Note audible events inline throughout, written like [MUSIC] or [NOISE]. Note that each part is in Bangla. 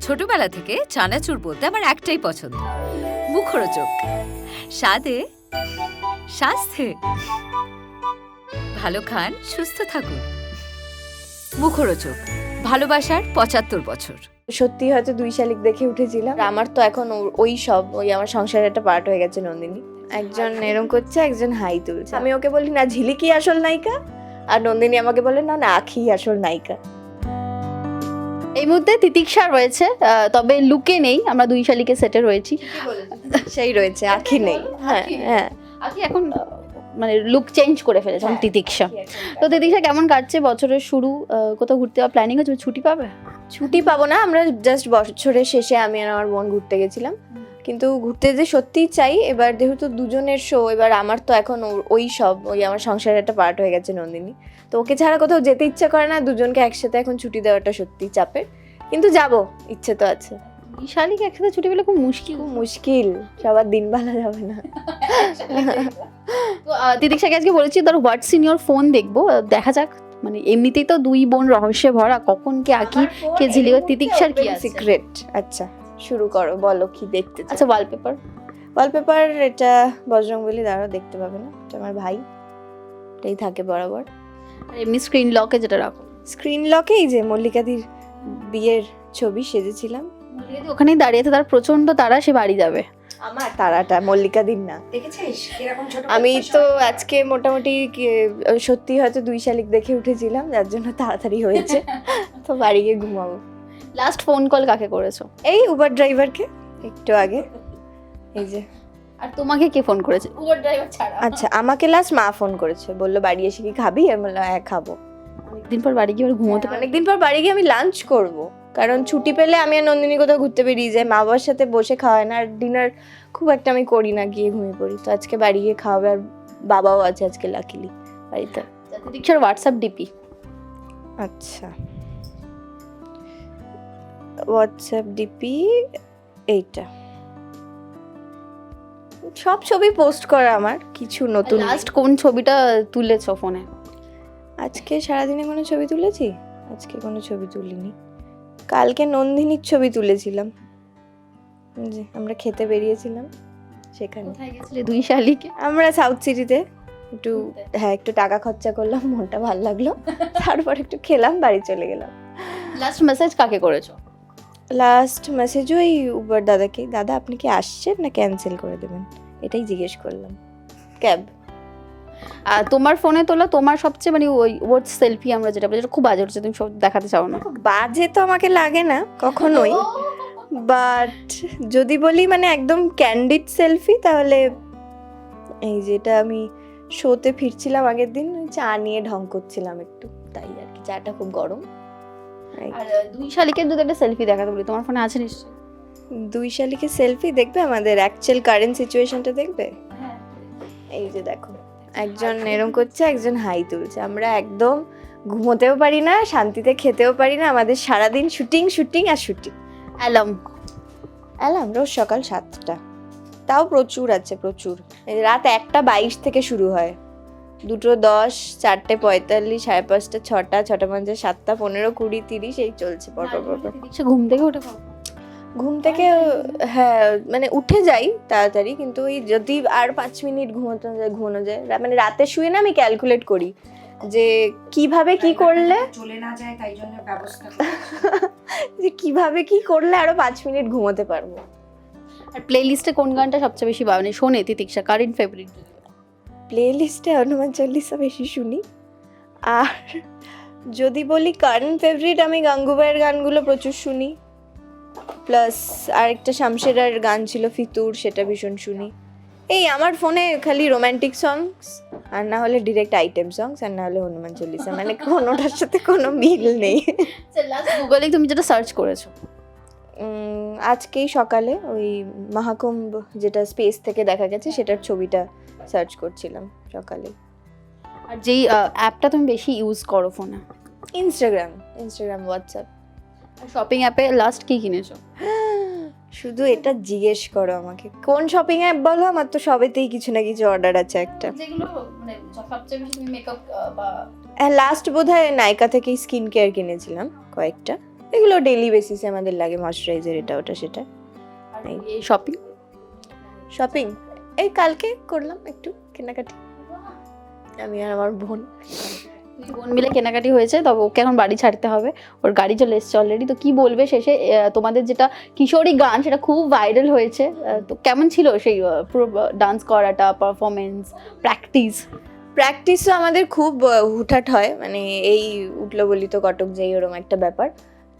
ছোটবেলা থেকে চানাচুর বলতে আমার একটাই পছন্দ। মুখরোচক। স্বাদে স্বাস্থ্যে। ভালো খান সুস্থ থাকুন। মুখরোচক। ভালোবাসার পঁচাত্তর বছর। সত্যি হয়তো দুই শালিক দেখে উঠেছিলাম। আমার তো এখন ওই সব ওই আমার সংসারের একটা পার্ট হয়ে গেছে নন্দিনী। একজন এরম করছে একজন হাই তুলছে। আমি ওকে বলি না ঝিলিকি আসল নায়িকা? আর নন্দিনী আমাকে বলে না না আখি আসল নায়িকা। এই মুহূর্তে তিতিক্ষা রয়েছে তবে লুকে নেই আমরা দুই শালিকে সেটে রয়েছি। সেই রয়েছে আখি নেই। হ্যাঁ হ্যাঁ। আখি এখন মানে লুক চেঞ্জ করে ফেলেছে এখন তিতিক্ষা তো তিতিক্ষা কেমন কাটছে বছরের শুরু? কোথাও ঘুরতে যাওয়ার প্ল্যানিং আছে? ছুটি পাবে? ছুটি পাবো না আমরা জাস্ট বছরের শেষে আমি আর আমার বোন ঘুরতে গেছিলাম। কিন্তু ঘুরতে যে সত্যিই চাই এবার যেহেতু দুজনের শো এবার আমার তো এখন ওই সব ওই আমার সংসারের একটা পার্ট হয়ে গেছে নন্দিনী। তো ওকে ছাড়া কোথাও যেতে ইচ্ছে করে না দুজনকে একসাথে এখন ছুটি দেওয়াটা সত্যি চাপের। কিন্তু যাব ইচ্ছে তো আছে। শালিক একসাথে ছুটি পেলে খুব মুশকিল। খুব মুশকিল সবার দিন ভালো যাবে না। তো আহ, আজকে বলেছি ধর হোয়াটস ইন ইয়োর ফোন দেখব দেখা যাক। মানে এমনিতেই তো দুই বোন রহস্যে ভরা কখন কে আঁকি কে ঝিলিক তিতিক্ষার কি সিক্রেট আচ্ছা। শুরু করো বলো কি দেখতে আচ্ছা ওয়ালপেপার ওয়ালপেপার এটা বজরংবলী দ্বারা দেখতে পাবে না এটা আমার ভাই এটাই থাকে বরাবর। আর এমনি স্ক্রিন লকে যেটা রাখো। স্ক্রিন লকেই যে মল্লিকাদির বিয়ের ছবি সেজেছিলাম। ওখানেই দাঁড়িয়ে আছে তার প্রচণ্ড তারা সে বাড়ি যাবে। আমার তারাটা মল্লিকাদির না। দেখেছিস? আমি তো আজকে মোটামুটি কি- সত্যি হয়তো দুই শালিক দেখে উঠেছিলাম যার জন্য তাড়াতাড়ি হয়েছে। [LAUGHS] তো বাড়ি গিয়ে ঘুমাবো। লাস্ট ফোন কল কাকে করেছ? এই উবার ড্রাইভারকে একটু আগে। এই যে। আর তোমাকে কে ফোন করেছে? উবার ড্রাইভার ছাড়া। আচ্ছা আমাকে লাস্ট মা ফোন করেছে। বলল বাড়ি এসে কি খাবি? আমি বললাম হ্যাঁ খাব। অনেকদিন পর বাড়ি গিয়ে এবার ঘুমোতে পারে অনেকদিন পর বাড়ি গিয়ে আমি লাঞ্চ করব। কারণ ছুটি পেলে আমি আর নন্দিনী কোথাও ঘুরতে বেরিয়ে যাই। মা বাবার সাথে বসে খাওয়ায় না। আর ডিনার খুব একটা আমি করি না গিয়ে ঘুমিয়ে পড়ি। তো আজকে বাড়ি গিয়ে খাওয়াবে। আর বাবাও আছে আজকে লাকিলি বাড়িতে। দীক্ষার হোয়াটসঅ্যাপ ডিপি আচ্ছা। হোয়াটসঅ্যাপ ডিপি এইটা। সব ছবি পোস্ট করা আমার কিছু নতুন। লাস্ট কোন ছবিটা তুলেছো ফোনে আজকে সারাদিনে কোনো ছবি তুলেছি? আজকে কোনো ছবি তুলিনি। কালকে নন্দিনীর ছবি তুলেছিলাম। যে আমরা খেতে বেরিয়েছিলাম সেখানে। গেছিলে দুই শালিকে? আমরা সাউথ সিটিতে একটু হ্যাঁ একটু টাকা খরচা করলাম মনটা ভালো লাগল। তারপর একটু খেলাম বাড়ি চলে গেলাম। লাস্ট মেসেজ কাকে করেছ? লাস্ট মেসেজ ওই উবার দাদাকে দাদা আপনি কি আসছেন না ক্যান্সেল করে দেবেন? এটাই জিজ্ঞেস করলাম। ক্যাব। আর তোমার ফোনে তোলা তোমার সবচেয়ে মানে ওই ওয়ার্ড সেলফি আমরা যেটা বলি যেটা খুব বাজে হচ্ছে তুমি সব দেখাতে চাও না। বাজে তো আমাকে লাগে না কখনোই। বাট যদি বলি মানে একদম ক্যান্ডিড সেলফি তাহলে এই যেটা আমি শোতে ফিরছিলাম আগের দিন চা নিয়ে ঢং করছিলাম একটু তাই আর কি চাটা খুব গরম। আর দুই শালিকের যদি একটা সেলফি দেখাতে বলি তোমার ফোনে আছে নিশ্চয়ই? দুই শালিকে সেলফি দেখবে? আমাদের অ্যাকচুয়াল কারেন্ট সিচুয়েশনটা দেখবে? এই যে দেখো একজন এরম করছে একজন হাই তুলছে। আমরা একদম ঘুমোতেও পারি না শান্তিতে খেতেও পারি না আমাদের সারাদিন শুটিং শুটিং আর শুটিং অ্যালাম অ্যালার্ম রোজ সকাল সাতটা। তাও প্রচুর আছে প্রচুর। এই রাত একটা বাইশ থেকে শুরু হয়। দুটো দশ চারটে পঁয়তাল্লিশ সাড়ে পাঁচটা ছটা ছটা পঞ্চাশ সাতটা পনেরো কুড়ি তিরিশ এই চলছে পরপর পরপর সে ঘুম থেকে উঠে ঘুম থেকে হ্যাঁ মানে উঠে যাই তাড়াতাড়ি কিন্তু ওই যদি আর পাঁচ মিনিট ঘুমোতে যায় ঘুমানো যায় মানে রাতে শুয়ে না আমি ক্যালকুলেট করি যে কীভাবে কি করলে চলে না যায় তাই জন্য ব্যবস্থা [LAUGHS] যে কীভাবে কি করলে আরও পাঁচ মিনিট ঘুমোতে পারব। আর প্লে লিস্টে কোন গানটা সবচেয়ে বেশি মানে শোনে তিতিক্ষা কারেন্ট ফেভারিট প্লে লিস্টে হনুমান চল্লিশা বেশি শুনি। আর যদি বলি কারেন্ট ফেভারিট আমি গাঙ্গুবাইয়ের গানগুলো প্রচুর শুনি। প্লাস আরেকটা শামশেরার গান ছিল ফিতুর সেটা ভীষণ শুনি। এই আমার ফোনে খালি রোম্যান্টিক সংস আর না হলে ডিরেক্ট আইটেম সংস আর না হলে হনুমান চল্লিশা মানে কোনোটার সাথে কোনো মিল নেই। গুগলে তুমি যেটা সার্চ করেছ? আজকেই সকালে ওই মহাকুম্ভ যেটা স্পেস থেকে দেখা গেছে সেটার ছবিটা সার্চ করছিলাম সকালে। আর যেই অ্যাপটা তুমি বেশি ইউজ করো ফোনে ইনস্টাগ্রাম ইনস্টাগ্রাম হোয়াটসঅ্যাপ শপিং অ্যাপে লাস্ট কি কিনেছো? শুধু এটা জিজ্ঞেস করো আমাকে কোন শপিং অ্যাপ বলো? আমার তো সবেতেই কিছু না কিছু অর্ডার আছে একটা। যেগুলো মানে সবচেয়ে বেশি তুমি মেকআপ বা হ্যাঁ লাস্ট বোধহয় নাইকা থেকেই স্কিন কেয়ার কিনেছিলাম কয়েকটা। এগুলো ডেলি বেসিসে আমাদের লাগে ময়শ্চারাইজার এটা ওটা সেটা। শপিং শপিং এই কালকে করলাম একটু কেনাকাটি। আমি আর আমার বোন। বোন মিলে কেনাকাটি হয়েছে তবে ওকে এখন বাড়ি ছাড়তে হবে। ওর গাড়ি চলে এসছে অলরেডি তো কি বলবে শেষে? তোমাদের যেটা কিশোরী গান, সেটা খুব ভাইরাল হয়েছে। তো কেমন ছিল সেই পুরো ডান্স করাটা পারফরমেন্স প্র্যাকটিস প্র্যাকটিসও আমাদের খুব হুটহাট হয়। মানে এই উঠল বলি তো কটক যাই ওরম একটা ব্যাপার।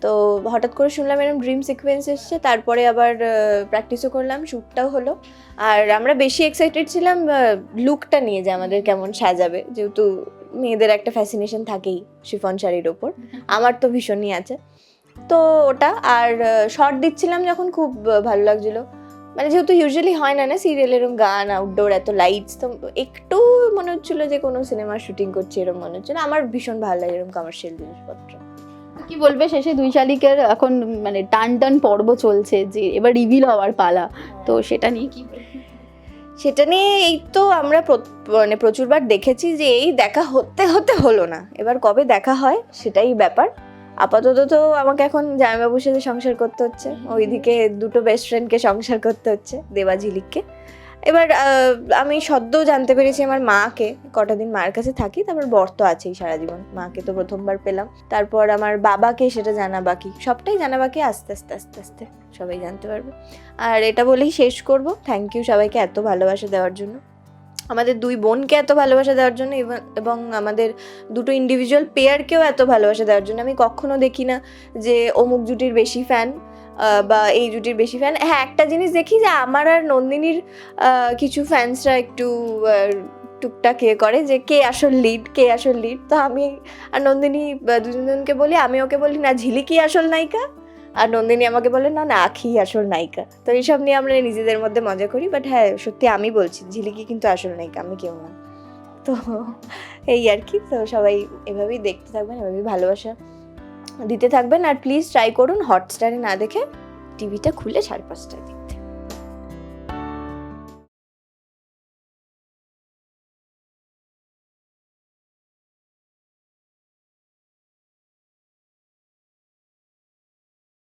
তো হঠাৎ করে শুনলাম এরকম ড্রিম সিকোয়েন্স এসছে তারপরে আবার প্র্যাকটিসও করলাম শ্যুটটাও হলো। আর আমরা বেশি এক্সাইটেড ছিলাম লুকটা নিয়ে যে আমাদের কেমন সাজাবে। যেহেতু মেয়েদের একটা ফ্যাসিনেশন থাকেই শিফন শাড়ির ওপর। [LAUGHS] আমার তো ভীষণই আছে। তো ওটা আর শর্ট দিচ্ছিলাম যখন খুব ভালো লাগছিল। মানে যেহেতু ইউজুয়ালি হয় না না সিরিয়াল এরকম গান আউটডোর এত লাইটস তো একটু মনে হচ্ছিল যে কোনো সিনেমার শুটিং করছে এরকম মনে হচ্ছিল। আমার ভীষণ ভালো লাগে এরকম কমার্শিয়াল জিনিসপত্র। কি বলবে? শেষে দুই শালিকের এখন মানে টান টান পর্ব চলছে যে এবার রিভিল হওয়ার পালা। তো সেটা নিয়ে কি সেটা নিয়ে এই তো আমরা মানে প্রচুরবার দেখেছি যে এই দেখা হতে হতে হলো না। এবার কবে দেখা হয় সেটাই ব্যাপার। আপাতত তো আমাকে এখন জামাইবাবুর সাথে সংসার করতে হচ্ছে। ওইদিকে দুটো বেস্ট ফ্রেন্ডকে সংসার করতে হচ্ছে দেবা ঝিলিককে এবার আমি সদ্য জানতে পেরেছি আমার মাকে, কটা দিন মার কাছে থাকি, তারপর বর তো আছেই সারা জীবন মাকে তো প্রথমবার পেলাম। তারপর আমার বাবাকে সেটা জানা বাকি, সবটাই জানা বাকি আস্তে আস্তে আস্তে আস্তে, সবাই জানতে পারবে। আর এটা বলেই শেষ করব। থ্যাংক ইউ সবাইকে এত ভালোবাসা দেওয়ার জন্য। আমাদের দুই বোনকে এত ভালোবাসা দেওয়ার জন্য এবং- এবং আমাদের দুটো ইন্ডিভিজুয়াল পেয়ারকেও এত ভালোবাসা দেওয়ার জন্য। আমি কখনো দেখি না যে অমুক জুটির বেশি ফ্যান বা এই জুটির বেশি ফ্যান হ্যাঁ একটা জিনিস দেখি যে আমার আর নন্দিনীর কিছু ফ্যান্সরা একটু টুকটাক ইয়ে করে যে কে আসল লিড কে আসল লিড তো আমি আর নন্দিনী আহ, দুজনকে বলি আমি ওকে বলি না ঝিলিকি আসল নায়িকা? আর নন্দিনী আমাকে বলে না না আখি আসল নায়িকা। তো এইসব নিয়ে আমরা নিজেদের মধ্যে মজা করি বাট হ্যাঁ সত্যি আমি বলছি ঝিলিকি কিন্তু আসল নায়িকা? আমি কেউ না। তো এই আর কি তো সবাই এভাবেই দেখতে থাকবেন এভাবেই ভালোবাসা। দিতে থাকবেন আর প্লিজ ট্রাই করুন হটস্টারে না দেখে টিভিটা খুলে সাড়ে পাঁচটায় দিন